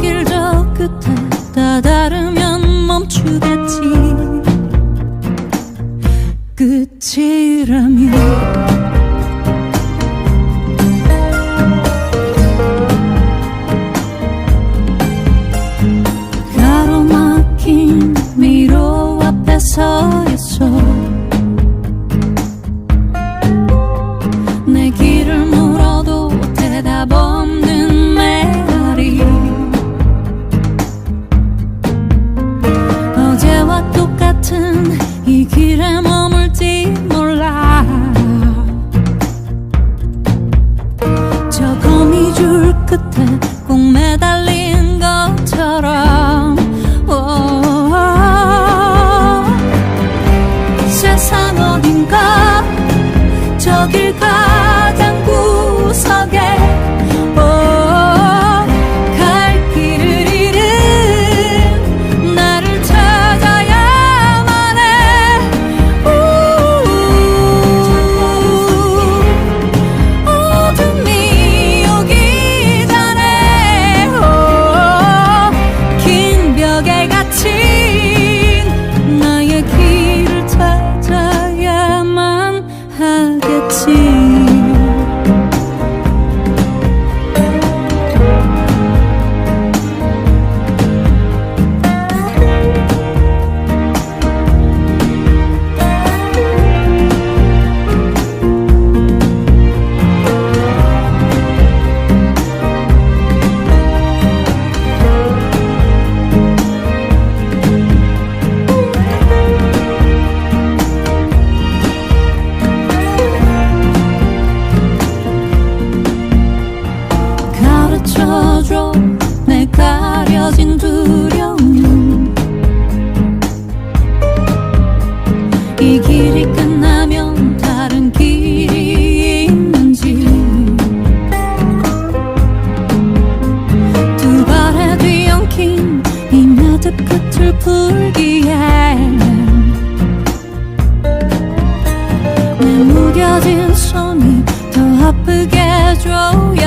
길 저 끝에 다다르면 멈추겠지. 끝이라면 같은 이 길에 머물지 몰라. 저 거미줄 끝에 꼭 매달린 불기엔 내 무뎌진 손이 더 아프게 줘요